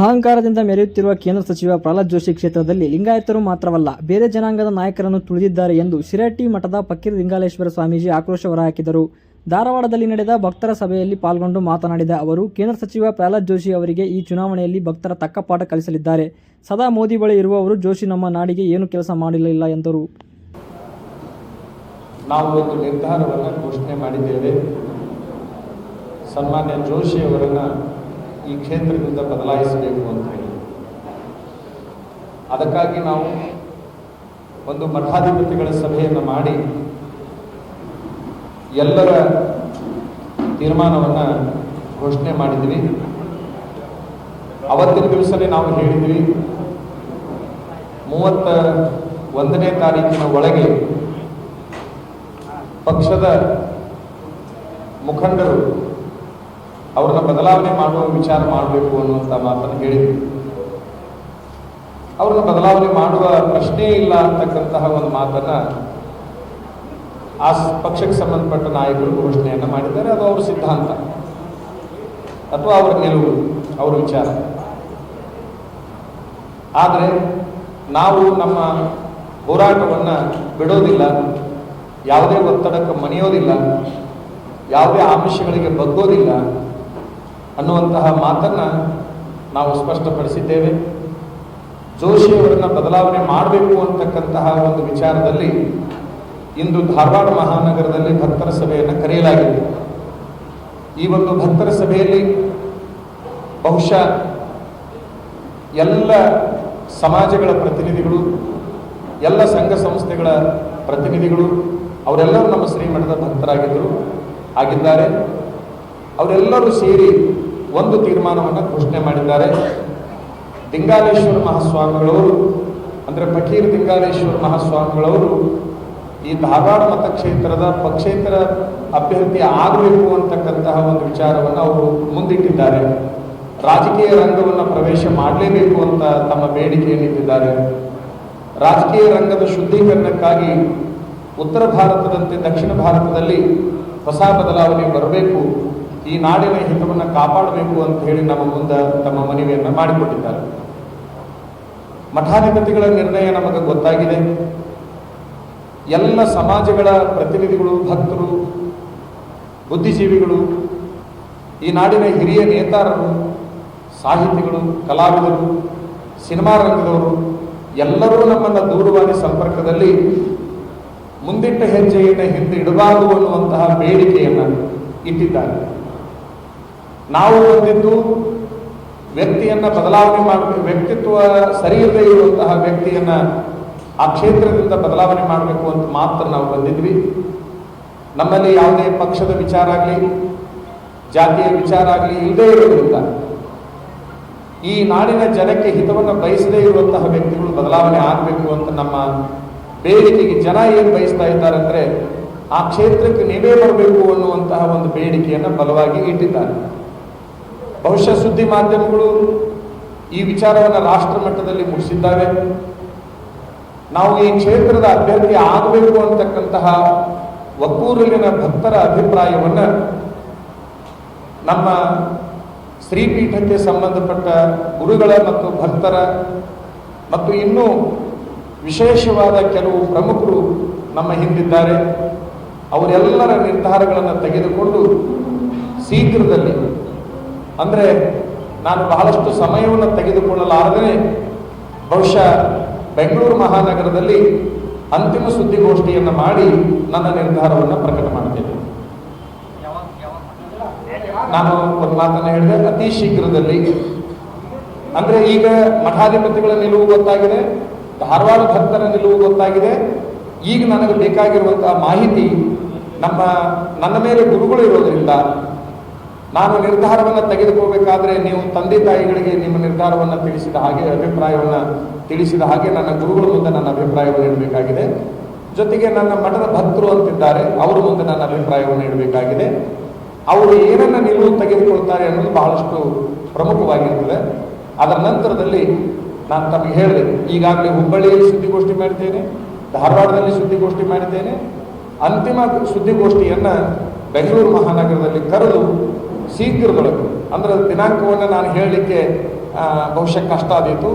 ಅಹಂಕಾರದಿಂದ ಮೆರೆಯುತ್ತಿರುವ ಕೇಂದ್ರ ಸಚಿವ ಪ್ರಹ್ಲಾದ್ ಜೋಶಿ ಕ್ಷೇತ್ರದಲ್ಲಿ ಲಿಂಗಾಯತರು ಮಾತ್ರವಲ್ಲ, ಬೇರೆ ಜನಾಂಗದ ನಾಯಕರನ್ನು ತುಳಿದಿದ್ದಾರೆ ಎಂದು ಶಿರಟ್ಟಿ ಮಠದ ಫಕೀರ್ ಲಿಂಗಾಲೇಶ್ವರ ಸ್ವಾಮೀಜಿ ಆಕ್ರೋಶ ಹೊರಹಾಕಿದರು. ಧಾರವಾಡದಲ್ಲಿ ನಡೆದ ಭಕ್ತರ ಸಭೆಯಲ್ಲಿ ಪಾಲ್ಗೊಂಡು ಮಾತನಾಡಿದ ಅವರು, ಕೇಂದ್ರ ಸಚಿವ ಪ್ರಹ್ಲಾದ್ ಜೋಶಿ ಅವರಿಗೆ ಈ ಚುನಾವಣೆಯಲ್ಲಿ ಭಕ್ತರ ತಕ್ಕ ಪಾಠ ಕಲಿಸಲಿದ್ದಾರೆ. ಸದಾ ಮೋದಿ ಬಳಿ ಇರುವವರು ಜೋಶಿ ನಮ್ಮ ನಾಡಿಗೆ ಏನು ಕೆಲಸ ಮಾಡಲಿಲ್ಲ ಎಂದರು. ನಾವು ಒಂದು ನಿರ್ಧಾರವನ್ನು ಘೋಷಣೆ ಮಾಡಿದ್ದೇವೆ. ಸನ್ಮಾನ್ಯ ಜೋಶಿ ಅವರನ್ನು ಈ ಕ್ಷೇತ್ರದಿಂದ ಬದಲಾಯಿಸಬೇಕು ಅಂತ ಹೇಳಿ. ಅದಕ್ಕಾಗಿ ನಾವು ಒಂದು ಮಠಾಧಿಪತಿಗಳ ಸಭೆಯನ್ನು ಮಾಡಿ ಎಲ್ಲರ ತೀರ್ಮಾನವನ್ನು ಘೋಷಣೆ ಮಾಡಿದ್ವಿ. ಅವತ್ತಿನ ದಿವಸನೇ ನಾವು ಹೇಳಿದ್ವಿ, ಮೂವತ್ತ ಒಂದನೇ ತಾರೀಕಿನ ಒಳಗೆ ಪಕ್ಷದ ಮುಖಂಡರು ಅವ್ರನ್ನ ಬದಲಾವಣೆ ಮಾಡುವ ವಿಚಾರ ಮಾಡಬೇಕು ಅನ್ನುವಂಥ ಮಾತನ್ನು ಹೇಳಿದ್ವಿ ಅವ್ರನ್ನ ಬದಲಾವಣೆ ಮಾಡುವ ಪ್ರಶ್ನೆ ಇಲ್ಲ ಅಂತಕ್ಕಂತಹ ಒಂದು ಮಾತನ್ನ ಆ ಪಕ್ಷಕ್ಕೆ ಸಂಬಂಧಪಟ್ಟ ನಾಯಕರು ಘೋಷಣೆಯನ್ನು ಮಾಡಿದ್ದಾರೆ. ಅದು ಅವ್ರ ಸಿದ್ಧಾಂತ ಅಥವಾ ಅವರ ನಿಲುವು, ಅವರ ವಿಚಾರ. ಆದರೆ ನಾವು ನಮ್ಮ ಹೋರಾಟವನ್ನು ಬಿಡೋದಿಲ್ಲ, ಯಾವುದೇ ಒತ್ತಡಕ್ಕೆ ಮಣಿಯೋದಿಲ್ಲ, ಯಾವುದೇ ಆಮಿಷಗಳಿಗೆ ಬಗ್ಗೋದಿಲ್ಲ ಅನ್ನುವಂತಹ ಮಾತನ್ನ ನಾವು ಸ್ಪಷ್ಟಪಡಿಸಿದ್ದೇವೆ. ಜೋಶಿ ಅವರನ್ನ ಬದಲಾವಣೆ ಮಾಡಬೇಕು ಅಂತಕ್ಕಂತಹ ಒಂದು ವಿಚಾರದಲ್ಲಿ ಇಂದು ಧಾರವಾಡ ಮಹಾನಗರದಲ್ಲಿ ಭಕ್ತರ ಸಭೆಯನ್ನು ಕರೆಯಲಾಗಿದೆ. ಈ ಒಂದು ಭಕ್ತರ ಸಭೆಯಲ್ಲಿ ಬಹುಶಃ ಎಲ್ಲ ಸಮಾಜಗಳ ಪ್ರತಿನಿಧಿಗಳು, ಎಲ್ಲ ಸಂಘ ಸಂಸ್ಥೆಗಳ ಪ್ರತಿನಿಧಿಗಳು, ಅವರೆಲ್ಲರೂ ನಮ್ಮ ಶ್ರೀಮಠದ ಭಕ್ತರಾಗಿದ್ದರು, ಆಗಿದ್ದಾರೆ. ಅವರೆಲ್ಲರೂ ಸೇರಿ ಒಂದು ತೀರ್ಮಾನವನ್ನು ಘೋಷಣೆ ಮಾಡಿದ್ದಾರೆ. ದಿಂಗಾಲೇಶ್ವರ ಮಹಾಸ್ವಾಮಿಗಳವರು, ಅಂದರೆ ಫಕೀರ್ ದಿಂಗಾಲೇಶ್ವರ ಮಹಾಸ್ವಾಮಿಗಳವರು ಈ ಧಾರವಾಡ ಮತಕ್ಷೇತ್ರದ ಪಕ್ಷೇತರ ಅಭ್ಯರ್ಥಿ ಆಗಬೇಕು ಅಂತಕ್ಕಂತಹ ಒಂದು ವಿಚಾರವನ್ನು ಅವರು ಮುಂದಿಟ್ಟಿದ್ದಾರೆ. ರಾಜಕೀಯ ರಂಗವನ್ನು ಪ್ರವೇಶ ಮಾಡಲೇಬೇಕು ಅಂತ ತಮ್ಮ ಬೇಡಿಕೆಯನ್ನಿಟ್ಟಿದ್ದಾರೆ ರಾಜಕೀಯ ರಂಗದ ಶುದ್ಧೀಕರಣಕ್ಕಾಗಿ ಉತ್ತರ ಭಾರತದಂತೆ ದಕ್ಷಿಣ ಭಾರತದಲ್ಲಿ ಹೊಸ ಬದಲಾವಣೆ ಬರಬೇಕು. ಈ ನಾಡಿನ ಹಿತವನ್ನು ಕಾಪಾಡಬೇಕು ಅಂತ ಹೇಳಿ ನಮ್ಮ ಮುಂದೆ ತಮ್ಮ ಮನವಿಯನ್ನು ಮಾಡಿಕೊಟ್ಟಿದ್ದಾರೆ. ಮಠಾಧಿಪತಿಗಳ ನಿರ್ಣಯ ನಮಗೆ ಗೊತ್ತಾಗಿದೆ. ಎಲ್ಲ ಸಮಾಜಗಳ ಪ್ರತಿನಿಧಿಗಳು, ಭಕ್ತರು, ಬುದ್ಧಿಜೀವಿಗಳು, ಈ ನಾಡಿನ ಹಿರಿಯ ನೇತಾರರು, ಸಾಹಿತಿಗಳು, ಕಲಾವಿದರು, ಸಿನಿಮಾ ರಂಗದವರು, ಎಲ್ಲರೂ ನಮ್ಮನ್ನು ದೂರವಾಣಿ ಸಂಪರ್ಕದಲ್ಲಿ ಮುಂದಿಟ್ಟ ಹೆಜ್ಜೆಯನ್ನು ಹಿಂದೆ ಇಡಬಾರದು ಅನ್ನುವಂತಹ ಬೇಡಿಕೆಯನ್ನು ಇಟ್ಟಿದ್ದಾರೆ. ನಾವು ಬಂದಿದ್ದು ವ್ಯಕ್ತಿಯನ್ನ ಬದಲಾವಣೆ ಮಾಡಬೇಕು ವ್ಯಕ್ತಿತ್ವ ಸರಿಯಿಲ್ಲದೆ ಇರುವಂತಹ ವ್ಯಕ್ತಿಯನ್ನ ಆ ಕ್ಷೇತ್ರದಿಂದ ಬದಲಾವಣೆ ಮಾಡಬೇಕು ಅಂತ ಮಾತ್ರ ನಾವು ಬಂದಿದ್ವಿ. ನಮ್ಮಲ್ಲಿ ಯಾವುದೇ ಪಕ್ಷದ ವಿಚಾರ ಆಗಲಿ, ಜಾತಿಯ ವಿಚಾರ ಆಗಲಿ ಇಲ್ಲದೇ ಇರೋದ್ರಿಂದ ಈ ನಾಡಿನ ಜನಕ್ಕೆ ಹಿತವನ್ನು ಬಯಸದೇ ಇರುವಂತಹ ವ್ಯಕ್ತಿಗಳು ಬದಲಾವಣೆ ಆಗಬೇಕು ಅಂತ ನಮ್ಮ ಬೇಡಿಕೆಗೆ ಜನ ಏನು ಬಯಸ್ತಾ ಇದ್ದಾರೆ ಅಂದರೆ ಆ ಕ್ಷೇತ್ರಕ್ಕೆ ನೀವೇ ಬರಬೇಕು ಅನ್ನುವಂತಹ ಒಂದು ಬೇಡಿಕೆಯನ್ನು ಬಲವಾಗಿ ಇಟ್ಟಿದ್ದಾರೆ. ಬಹುಶಃ ಸುದ್ದಿ ಮಾಧ್ಯಮಗಳು ಈ ವಿಚಾರವನ್ನು ರಾಷ್ಟ್ರ ಮಟ್ಟದಲ್ಲಿ ಮುಗಿಸಿದ್ದಾವೆ ನಾವು ಈ ಕ್ಷೇತ್ರದ ಅಭ್ಯರ್ಥಿ ಆಗಬೇಕು ಅಂತಕ್ಕಂತಹ ಒಕ್ಕೂರಲಿನ ಭಕ್ತರ ಅಭಿಪ್ರಾಯವನ್ನು ನಮ್ಮ ಶ್ರೀಪೀಠಕ್ಕೆ ಸಂಬಂಧಪಟ್ಟ ಗುರುಗಳ ಮತ್ತು ಭಕ್ತರ ಮತ್ತು ಇನ್ನೂ ವಿಶೇಷವಾದ ಕೆಲವು ಪ್ರಮುಖರು ನಮ್ಮ ಹಿಂದಿದ್ದಾರೆ. ಅವರೆಲ್ಲರ ನಿರ್ಧಾರಗಳನ್ನು ತೆಗೆದುಕೊಂಡು ಶೀಘ್ರದಲ್ಲಿ ಅಂದರೆ ನಾನು ಬಹಳಷ್ಟು ಸಮಯವನ್ನು ತೆಗೆದುಕೊಳ್ಳಲಾರದೆ ಬಹುಶಃ ಬೆಂಗಳೂರು ಮಹಾನಗರದಲ್ಲಿ ಅಂತಿಮ ಸುದ್ದಿಗೋಷ್ಠಿಯನ್ನು ಮಾಡಿ ನನ್ನ ನಿರ್ಧಾರವನ್ನು ಪ್ರಕಟ ಮಾಡ್ತೇನೆ. ನಾನು ಒಂದು ಮಾತನ್ನು ಹೇಳಿದೆ, ಅತಿ ಶೀಘ್ರದಲ್ಲಿ. ಅಂದ್ರೆ ಈಗ ಮಠಾಧಿಪತಿಗಳ ನಿಲುವು ಗೊತ್ತಾಗಿದೆ, ಧಾರವಾಡ ಭಕ್ತರ ನಿಲುವು ಗೊತ್ತಾಗಿದೆ. ಈಗ ನನಗೆ ಬೇಕಾಗಿರುವಂತಹ ಮಾಹಿತಿ ನಮ್ಮ, ನನ್ನ ಮೇಲೆ ಗುರುಗಳು ಇರೋದ್ರಿಂದ ನಾನು ನಿರ್ಧಾರವನ್ನು ತೆಗೆದುಕೋಬೇಕಾದ್ರೆ ನೀವು ತಂದೆ ತಾಯಿಗಳಿಗೆ ನಿಮ್ಮ ನಿರ್ಧಾರವನ್ನು ತಿಳಿಸಿದ ಹಾಗೆ, ಅಭಿಪ್ರಾಯವನ್ನು ತಿಳಿಸಿದ ಹಾಗೆ ನನ್ನ ಗುರುಗಳ ಮುಂದೆ ನನ್ನ ಅಭಿಪ್ರಾಯವನ್ನು ಇಡಬೇಕಾಗಿದೆ ಜೊತೆಗೆ ನನ್ನ ಮಠದ ಭಕ್ತರು ಅಂತಿದ್ದಾರೆ, ಅವರ ಮುಂದೆ ನನ್ನ ಅಭಿಪ್ರಾಯವನ್ನು ಇಡಬೇಕಾಗಿದೆ ಅವರು ಏನನ್ನ ನಿಲುವು ತೆಗೆದುಕೊಳ್ತಾರೆ ಅನ್ನೋದು ಬಹಳಷ್ಟು ಪ್ರಮುಖವಾಗಿರ್ತದೆ. ಅದರ ನಂತರದಲ್ಲಿ ನಾನು ತಮಗೆ ಹೇಳಿದೆ, ಈಗಾಗಲೇ ಹುಬ್ಬಳ್ಳಿಯಲ್ಲಿ ಸುದ್ದಿಗೋಷ್ಠಿ ಮಾಡಿದ್ದೇನೆ, ಧಾರವಾಡದಲ್ಲಿ ಸುದ್ದಿಗೋಷ್ಠಿ ಮಾಡಿದ್ದೇನೆ. ಅಂತಿಮ ಸುದ್ದಿಗೋಷ್ಠಿಯನ್ನು ಬೆಂಗಳೂರು ಮಹಾನಗರದಲ್ಲಿ ಕರೆದು ಶೀಘ್ರದೊಳಗೆ ಅಂದ್ರೆ ದಿನಾಂಕವನ್ನು ನಾನು ಹೇಳಲಿಕ್ಕೆ ಬಹುಶಃ ಕಷ್ಟ ಆದೀತು.